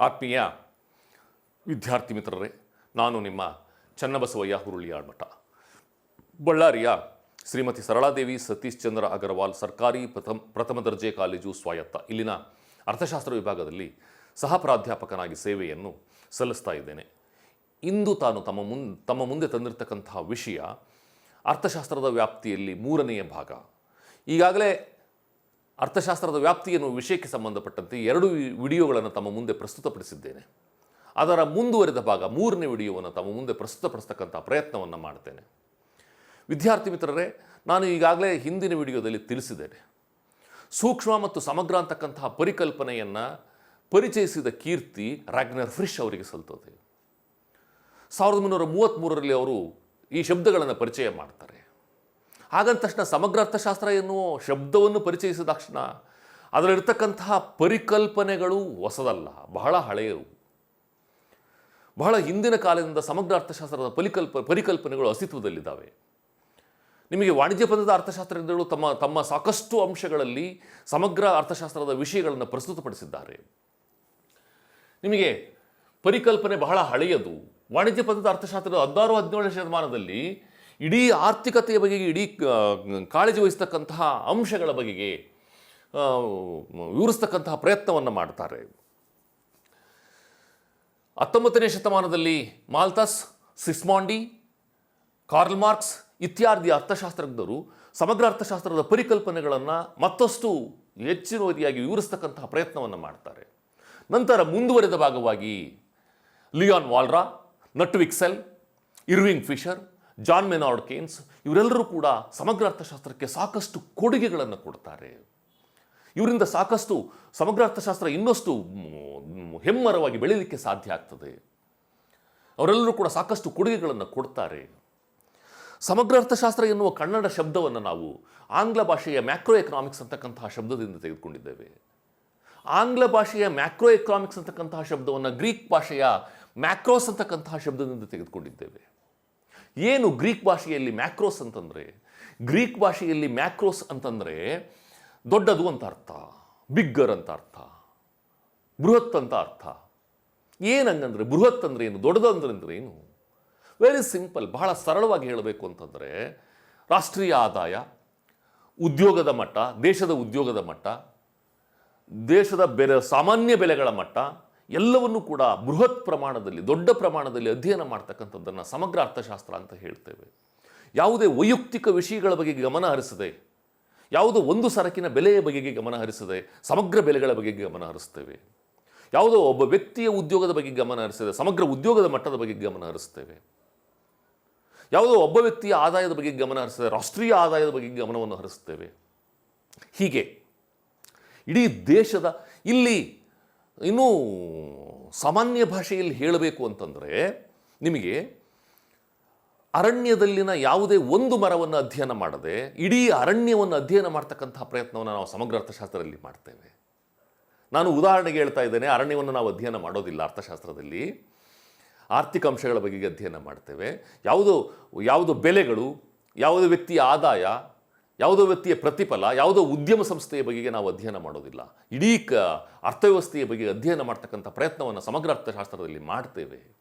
ಆತ್ಮೀಯ ವಿದ್ಯಾರ್ಥಿ ಮಿತ್ರರೇ, ನಾನು ನಿಮ್ಮ ಚನ್ನಬಸವಯ್ಯ ಹುರುಳಿ ಹುರುಳಿಯಾಳ್ಮಠ ಬಳ್ಳಾರಿಯ ಶ್ರೀಮತಿ ಸರಳಾದೇವಿ ಸತೀಶ್ ಚಂದ್ರ ಅಗರ್ವಾಲ್ ಸರ್ಕಾರಿ ಪ್ರಥಮ ಪ್ರಥಮ ದರ್ಜೆ ಕಾಲೇಜು ಸ್ವಾಯತ್ತ. ಇಲ್ಲಿನ ಅರ್ಥಶಾಸ್ತ್ರ ವಿಭಾಗದಲ್ಲಿ ಸಹ ಪ್ರಾಧ್ಯಾಪಕನಾಗಿ ಸೇವೆಯನ್ನು ಸಲ್ಲಿಸ್ತಾ ಇದ್ದೇನೆ. ಇಂದು ತಾನು ತಮ್ಮ ಮುನ್, ತಮ್ಮ ಮುಂದೆ ತಂದಿರತಕ್ಕಂತಹ ವಿಷಯ ಅರ್ಥಶಾಸ್ತ್ರದ ವ್ಯಾಪ್ತಿಯಲ್ಲಿ ಮೂರನೆಯ ಭಾಗ. ಈಗಾಗಲೇ ಅರ್ಥಶಾಸ್ತ್ರದ ವ್ಯಾಪ್ತಿ ಎನ್ನುವ ವಿಷಯಕ್ಕೆ ಸಂಬಂಧಪಟ್ಟಂತೆ ಎರಡು ವಿಡಿಯೋಗಳನ್ನು ತಮ್ಮ ಮುಂದೆ ಪ್ರಸ್ತುತಪಡಿಸಿದ್ದೇನೆ. ಅದರ ಮುಂದುವರೆದ ಭಾಗ ಮೂರನೇ ವಿಡಿಯೋವನ್ನು ತಮ್ಮ ಮುಂದೆ ಪ್ರಸ್ತುತಪಡಿಸ್ತಕ್ಕಂಥ ಪ್ರಯತ್ನವನ್ನು ಮಾಡ್ತೇನೆ. ವಿದ್ಯಾರ್ಥಿ ಮಿತ್ರರೇ, ನಾನು ಈಗಾಗಲೇ ಹಿಂದಿನ ವಿಡಿಯೋದಲ್ಲಿ ತಿಳಿಸಿದ್ದೇನೆ. ಸೂಕ್ಷ್ಮ ಮತ್ತು ಸಮಗ್ರ ಅಂತಕ್ಕಂತಹ ಪರಿಕಲ್ಪನೆಯನ್ನು ಪರಿಚಯಿಸಿದ ಕೀರ್ತಿ ರಾಗ್ನರ್ ಫ್ರಿಶ್ ಅವರಿಗೆ ಸಲ್ತದೆ ಸಾವಿರದ ಮುನ್ನೂರ ಮೂವತ್ತ್ಮೂರರಲ್ಲಿ ಅವರು ಈ ಶಬ್ದಗಳನ್ನು ಪರಿಚಯ ಮಾಡ್ತಾರೆ. ಹಾಗಂದ ತಕ್ಷಣ ಸಮಗ್ರ ಅರ್ಥಶಾಸ್ತ್ರ ಎನ್ನುವ ಶಬ್ದವನ್ನು ಪರಿಚಯಿಸಿದ ತಕ್ಷಣ ಅದರಲ್ಲಿರ್ತಕ್ಕಂತಹ ಪರಿಕಲ್ಪನೆಗಳು ಹೊಸದಲ್ಲ, ಬಹಳ ಹಳೆಯವು. ಬಹಳ ಹಿಂದಿನ ಕಾಲದಿಂದ ಸಮಗ್ರ ಅರ್ಥಶಾಸ್ತ್ರದ ಪರಿಕಲ್ಪ, ಪರಿಕಲ್ಪನೆಗಳು ಅಸ್ತಿತ್ವದಲ್ಲಿದ್ದಾವೆ. ನಿಮಗೆ ವಾಣಿಜ್ಯ ಪದದ ಅರ್ಥಶಾಸ್ತ್ರಜ್ಞರು ತಮ್ಮ ತಮ್ಮ ಸಾಕಷ್ಟು ಅಂಶಗಳಲ್ಲಿ ಸಮಗ್ರ ಅರ್ಥಶಾಸ್ತ್ರದ ವಿಷಯಗಳನ್ನು ಪ್ರಸ್ತುತಪಡಿಸಿದ್ದಾರೆ. ನಿಮಗೆ ಪರಿಕಲ್ಪನೆ ಬಹಳ ಹಳೆಯದು. ವಾಣಿಜ್ಯ ಪದದ ಅರ್ಥಶಾಸ್ತ್ರದ ಹದಿನಾರು ಹದಿನೇಳನೇ ಶತಮಾನದಲ್ಲಿ ಇಡೀ ಆರ್ಥಿಕತೆಯ ಬಗೆಗೆ, ಇಡೀ ಕಾಳಜಿ ವಹಿಸ್ತಕ್ಕಂತಹ ಅಂಶಗಳ ಬಗೆಗೆ ವಿವರಿಸ್ತಕ್ಕಂತಹ ಪ್ರಯತ್ನವನ್ನು ಮಾಡ್ತಾರೆ. ಹತ್ತೊಂಬತ್ತನೇ ಶತಮಾನದಲ್ಲಿ ಮಾಲ್ತಸ್, ಸಿಸ್ಮಾಂಡಿ, ಕಾರ್ಲ್ ಮಾರ್ಕ್ಸ್ ಇತ್ಯಾದಿ ಅರ್ಥಶಾಸ್ತ್ರಜ್ಞರು ಸಮಗ್ರ ಅರ್ಥಶಾಸ್ತ್ರದ ಪರಿಕಲ್ಪನೆಗಳನ್ನು ಮತ್ತಷ್ಟು ಹೆಚ್ಚಿನ ರೀತಿಯಾಗಿ ವಿವರಿಸ್ತಕ್ಕಂತಹ ಪ್ರಯತ್ನವನ್ನು ಮಾಡ್ತಾರೆ. ನಂತರ ಮುಂದುವರೆದ ಭಾಗವಾಗಿ Leon Walras Knut Wicksell Irving Fisher John Maynard Keynes ಇವರೆಲ್ಲರೂ ಕೂಡ ಸಮಗ್ರ ಅರ್ಥಶಾಸ್ತ್ರಕ್ಕೆ ಸಾಕಷ್ಟು ಕೊಡುಗೆಗಳನ್ನು ಕೊಡ್ತಾರೆ. ಇವರಿಂದ ಸಾಕಷ್ಟು ಸಮಗ್ರ ಅರ್ಥಶಾಸ್ತ್ರ ಇನ್ನಷ್ಟು ಹೆಮ್ಮರವಾಗಿ ಬೆಳೀಲಿಕ್ಕೆ ಸಾಧ್ಯ ಆಗ್ತದೆ. ಅವರೆಲ್ಲರೂ ಕೂಡ ಸಾಕಷ್ಟು ಕೊಡುಗೆಗಳನ್ನು ಕೊಡ್ತಾರೆ. ಸಮಗ್ರ ಅರ್ಥಶಾಸ್ತ್ರ ಎನ್ನುವ ಕನ್ನಡ ಶಬ್ದವನ್ನು ನಾವು ಆಂಗ್ಲ ಭಾಷೆಯ ಮ್ಯಾಕ್ರೋ ಎಕನಾಮಿಕ್ಸ್ ಅಂತಕ್ಕಂತಹ ಶಬ್ದದಿಂದ ತೆಗೆದುಕೊಂಡಿದ್ದೇವೆ. ಆಂಗ್ಲ ಭಾಷೆಯ ಮ್ಯಾಕ್ರೋ ಎಕನಾಮಿಕ್ಸ್ ಅಂತಕ್ಕಂತಹ ಶಬ್ದವನ್ನು ಗ್ರೀಕ್ ಭಾಷೆಯ ಮ್ಯಾಕ್ರೋಸ್ ಅಂತಕ್ಕಂತಹ ಶಬ್ದದಿಂದ ತೆಗೆದುಕೊಂಡಿದ್ದೇವೆ. ಏನು ಗ್ರೀಕ್ ಭಾಷೆಯಲ್ಲಿ ಮ್ಯಾಕ್ರೋಸ್ ಅಂತಂದರೆ? ಗ್ರೀಕ್ ಭಾಷೆಯಲ್ಲಿ ಮ್ಯಾಕ್ರೋಸ್ ಅಂತಂದರೆ ದೊಡ್ಡದು ಅಂತ ಅರ್ಥ, ಬಿಗ್ಗರ್ ಅಂತ ಅರ್ಥ, ಬೃಹತ್ ಅಂತ ಅರ್ಥ. ಏನಂಗಂದರೆ ಬೃಹತ್ ಅಂದ್ರೆ ಏನು, ದೊಡ್ಡದು ಅಂದ್ರೆ ಅಂದರೆ ಏನು? ವೆರಿ ಸಿಂಪಲ್ ಬಹಳ ಸರಳವಾಗಿ ಹೇಳಬೇಕು ಅಂತಂದರೆ ರಾಷ್ಟ್ರೀಯ ಆದಾಯ, ಉದ್ಯೋಗದ ಮಟ್ಟ, ದೇಶದ ಉದ್ಯೋಗದ ಮಟ್ಟ, ದೇಶದ ಬೆಲೆ, ಸಾಮಾನ್ಯ ಬೆಲೆಗಳ ಮಟ್ಟ ಎಲ್ಲವನ್ನೂ ಕೂಡ ಬೃಹತ್ ಪ್ರಮಾಣದಲ್ಲಿ, ದೊಡ್ಡ ಪ್ರಮಾಣದಲ್ಲಿ ಅಧ್ಯಯನ ಮಾಡ್ತಕ್ಕಂಥದ್ದನ್ನು ಸಮಗ್ರ ಅರ್ಥಶಾಸ್ತ್ರ ಅಂತ ಹೇಳ್ತೇವೆ. ಯಾವುದೇ ವೈಯಕ್ತಿಕ ವಿಷಯಗಳ ಬಗೆಗೆ ಗಮನ ಹರಿಸದೆ, ಯಾವುದೋ ಒಂದು ಸರಕಿನ ಬೆಲೆಯ ಬಗೆಗೆ ಗಮನ ಹರಿಸದೆ, ಸಮಗ್ರ ಬೆಲೆಗಳ ಬಗೆಗೆ ಗಮನ ಹರಿಸ್ತೇವೆ. ಯಾವುದೋ ಒಬ್ಬ ವ್ಯಕ್ತಿಯ ಉದ್ಯೋಗದ ಬಗ್ಗೆ ಗಮನ ಹರಿಸದೆ, ಸಮಗ್ರ ಉದ್ಯೋಗದ ಮಟ್ಟದ ಬಗ್ಗೆ ಗಮನ ಹರಿಸ್ತೇವೆ. ಯಾವುದೋ ಒಬ್ಬ ವ್ಯಕ್ತಿಯ ಆದಾಯದ ಬಗ್ಗೆ ಗಮನ ಹರಿಸದೆ, ರಾಷ್ಟ್ರೀಯ ಆದಾಯದ ಬಗ್ಗೆ ಗಮನವನ್ನು ಹರಿಸ್ತೇವೆ. ಹೀಗೆ ಇಡೀ ದೇಶದ, ಇಲ್ಲಿ ಇನ್ನೂ ಸಾಮಾನ್ಯ ಭಾಷೆಯಲ್ಲಿ ಹೇಳಬೇಕು ಅಂತಂದರೆ ನಿಮಗೆ ಅರಣ್ಯದಲ್ಲಿನ ಯಾವುದೇ ಒಂದು ಮರವನ್ನು ಅಧ್ಯಯನ ಮಾಡದೆ, ಇಡೀ ಅರಣ್ಯವನ್ನು ಅಧ್ಯಯನ ಮಾಡ್ತಕ್ಕಂತಹ ಪ್ರಯತ್ನವನ್ನು ನಾವು ಸಮಗ್ರ ಅರ್ಥಶಾಸ್ತ್ರದಲ್ಲಿ ಮಾಡ್ತೇವೆ. ನಾನು ಉದಾಹರಣೆಗೆ ಹೇಳ್ತಾ ಇದ್ದೇನೆ, ಅರಣ್ಯವನ್ನು ನಾವು ಅಧ್ಯಯನ ಮಾಡೋದಿಲ್ಲ ಅರ್ಥಶಾಸ್ತ್ರದಲ್ಲಿ. ಆರ್ಥಿಕ ಅಂಶಗಳ ಬಗೆಗೆ ಅಧ್ಯಯನ ಮಾಡ್ತೇವೆ. ಯಾವುದು ಯಾವುದು ಬೆಲೆಗಳು, ಯಾವುದೇ ವ್ಯಕ್ತಿಯ ಆದಾಯ ಯಾವುದೋ ವ್ಯಕ್ತಿಯ ಪ್ರತಿಫಲ, ಯಾವುದೋ ಉದ್ಯಮ ಸಂಸ್ಥೆಯ ಬಗೆಗೆ ನಾವು ಅಧ್ಯಯನ ಮಾಡೋದಿಲ್ಲ. ಇಡೀ ಕ ಅರ್ಥವ್ಯವಸ್ಥೆಯ ಬಗ್ಗೆ ಅಧ್ಯಯನ ಮಾಡ್ತಕ್ಕಂಥ ಪ್ರಯತ್ನವನ್ನು ಸಮಗ್ರ ಅರ್ಥಶಾಸ್ತ್ರದಲ್ಲಿ ಮಾಡ್ತೇವೆ.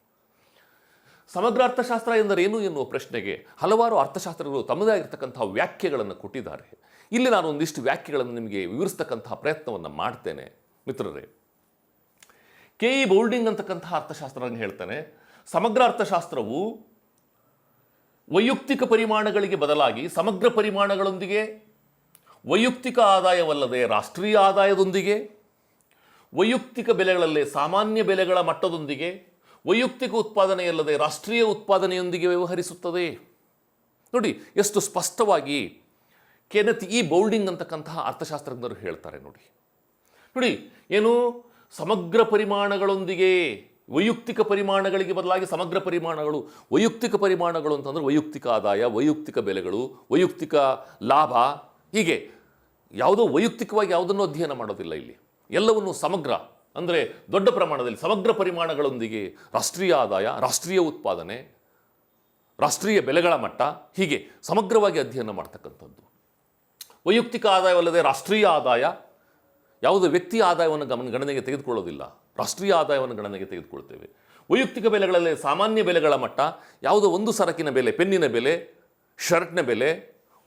ಸಮಗ್ರ ಅರ್ಥಶಾಸ್ತ್ರ ಎಂದರೇನು ಎನ್ನುವ ಪ್ರಶ್ನೆಗೆ ಹಲವಾರು ಅರ್ಥಶಾಸ್ತ್ರಗಳು ತಮ್ಮದೇ ಆಗಿರ್ತಕ್ಕಂತಹ ವ್ಯಾಖ್ಯೆಗಳನ್ನು ಕೊಟ್ಟಿದ್ದಾರೆ. ಇಲ್ಲಿ ನಾನು ಒಂದಿಷ್ಟು ವ್ಯಾಖ್ಯೆಗಳನ್ನು ನಿಮಗೆ ವಿವರಿಸ್ತಕ್ಕಂತಹ ಪ್ರಯತ್ನವನ್ನು ಮಾಡ್ತೇನೆ. ಮಿತ್ರರೇ, ಕೆ ಇ ಬೌಲ್ಡಿಂಗ್ ಅಂತಕ್ಕಂತಹ ಅರ್ಥಶಾಸ್ತ್ರವನ್ನು ಹೇಳ್ತಾನೆ. ಸಮಗ್ರ ಅರ್ಥಶಾಸ್ತ್ರವು ವೈಯಕ್ತಿಕ ಪರಿಮಾಣಗಳಿಗೆ ಬದಲಾಗಿ ಸಮಗ್ರ ಪರಿಮಾಣಗಳೊಂದಿಗೆ, ವೈಯಕ್ತಿಕ ಆದಾಯವಲ್ಲದೆ ರಾಷ್ಟ್ರೀಯ ಆದಾಯದೊಂದಿಗೆ, ವೈಯಕ್ತಿಕ ಬೆಲೆಗಳಲ್ಲೇ ಸಾಮಾನ್ಯ ಬೆಲೆಗಳ ಮಟ್ಟದೊಂದಿಗೆ, ವೈಯಕ್ತಿಕ ಉತ್ಪಾದನೆಯಲ್ಲದೆ ರಾಷ್ಟ್ರೀಯ ಉತ್ಪಾದನೆಯೊಂದಿಗೆ ವ್ಯವಹರಿಸುತ್ತದೆ. ನೋಡಿ, ಎಷ್ಟು ಸ್ಪಷ್ಟವಾಗಿ ಕೆನತ್ ಈ ಬೌಲ್ಡಿಂಗ್ ಅಂತಕ್ಕಂತಹ ಅರ್ಥಶಾಸ್ತ್ರಜ್ಞರು ಹೇಳ್ತಾರೆ ನೋಡಿ. ನೋಡಿ, ಏನು ಸಮಗ್ರ ಪರಿಮಾಣಗಳೊಂದಿಗೆ ವೈಯಕ್ತಿಕ ಪರಿಮಾಣಗಳಿಗೆ ಬದಲಾಗಿ ಸಮಗ್ರ ಪರಿಮಾಣಗಳು, ವೈಯಕ್ತಿಕ ಪರಿಮಾಣಗಳು ಅಂತಂದ್ರೆ ವೈಯಕ್ತಿಕ ಆದಾಯ, ವೈಯಕ್ತಿಕ ಬೆಲೆಗಳು, ವೈಯಕ್ತಿಕ ಲಾಭ, ಹೀಗೆ ಯಾವುದೋ ವೈಯಕ್ತಿಕವಾಗಿ ಯಾವುದನ್ನು ಅಧ್ಯಯನ ಮಾಡೋದಿಲ್ಲ ಇಲ್ಲಿ. ಎಲ್ಲವನ್ನು ಸಮಗ್ರ, ಅಂದರೆ ದೊಡ್ಡ ಪ್ರಮಾಣದಲ್ಲಿ ಸಮಗ್ರ ಪರಿಮಾಣಗಳೊಂದಿಗೆ ರಾಷ್ಟ್ರೀಯ ಆದಾಯ, ರಾಷ್ಟ್ರೀಯ ಉತ್ಪಾದನೆ, ರಾಷ್ಟ್ರೀಯ ಬೆಲೆಗಳ ಮಟ್ಟ, ಹೀಗೆ ಸಮಗ್ರವಾಗಿ ಅಧ್ಯಯನ ಮಾಡ್ತಕ್ಕಂಥದ್ದು. ವೈಯಕ್ತಿಕ ಆದಾಯವಲ್ಲದೆ ರಾಷ್ಟ್ರೀಯ ಆದಾಯ, ಯಾವುದೇ ವ್ಯಕ್ತಿಯ ಆದಾಯವನ್ನು ಗಮನ, ಗಣನೆಗೆ ತೆಗೆದುಕೊಳ್ಳೋದಿಲ್ಲ. ರಾಷ್ಟ್ರೀಯ ಆದಾಯವನ್ನು ಗಣನೆಗೆ ತೆಗೆದುಕೊಳ್ತೇವೆ. ವೈಯಕ್ತಿಕ ಬೆಲೆಗಳಲ್ಲಿ ಸಾಮಾನ್ಯ ಬೆಲೆಗಳ ಮಟ್ಟ ಯಾವುದೋ ಒಂದು ಸರಕಿನ ಬೆಲೆ, ಪೆನ್ನಿನ ಬೆಲೆ, ಶರ್ಟ್ನ ಬೆಲೆ,